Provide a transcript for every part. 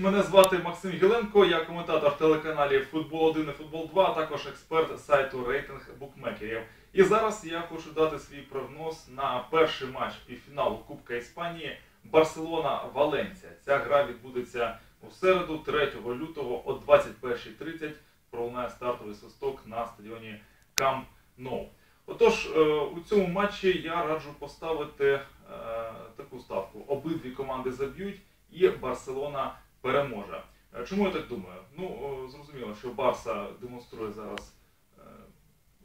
Мене звати Максим Гіленко, я коментатор телеканалів Футбол 1 і Футбол 2, а також експерт сайту рейтинг букмекерів. І зараз я хочу дати свій прогноз на перший матч півфіналу Кубка Іспанії Барселона-Валенція. Ця гра відбудеться у середу, 3 лютого о 21.30. Пролунає стартовий свисток на стадіоні Кам Ноу. Отож, е, у цьому матчі я раджу поставити е, таку ставку. Обидві команди заб'ють і Барселона переможе. Е, Чому я так думаю? Ну, зрозуміло, що Барса демонструє зараз е,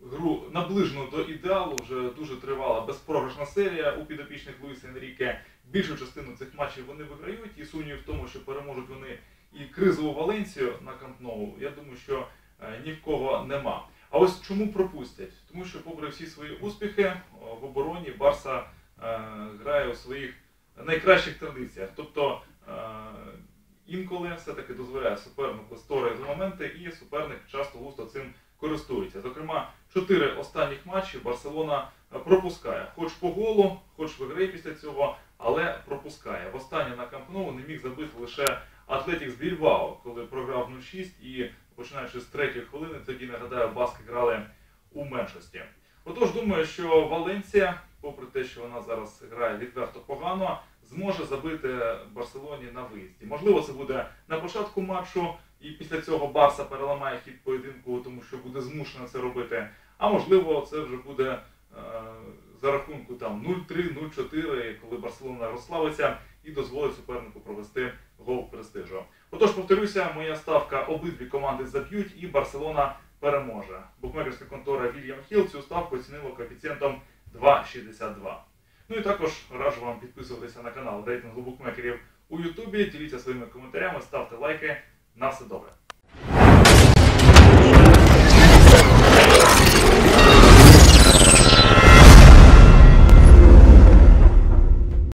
гру наближену до ідеалу, вже дуже тривала безпрограшна серія у підопічних Луїса Енріке. Більшу частину цих матчів вони виграють, і сумнів в тому, що переможуть вони і кризову Валенцію на Камп Ноу, я думаю, що е, ні в кого нема. А ось чому пропустять? Тому що, попри всі свої успіхи в обороні, Барса грає у своїх найкращих традиціях. Тобто інколи все-таки дозволяє супернику створювати моменти, і суперник часто густо цим користується. Зокрема, чотири останніх матчі Барселона е, пропускає, хоч по голу, хоч виграє після цього, але пропускає. Востаннє на Камп Ноу не міг забити лише Атлетік з Більбао, коли програв 0-6 і починаючи з третьої хвилини, тоді нагадаю, баски грали у меншості. Отож, думаю, що Валенція, попри те, що вона зараз грає відверто погано, зможе забити Барселоні на виїзді. Можливо, це буде на початку матчу, і після цього Барса переламає хід поєдинку, тому що буде змушена це робити. А можливо, це вже буде е, за рахунку там 0-3, 0-4, коли Барселона розслабиться і дозволить супернику провести гол престижу. Отож, повторюся, моя ставка обидві команди заб'ють і Барселона переможе. Букмекерська контора Вільям Хіл цю ставку оцінила коефіцієнтом 2,62. Ну і також раджу вам підписуватися на канал рейтингу букмекерів у Ютубі, діліться своїми коментарями, ставте лайки. На все добре.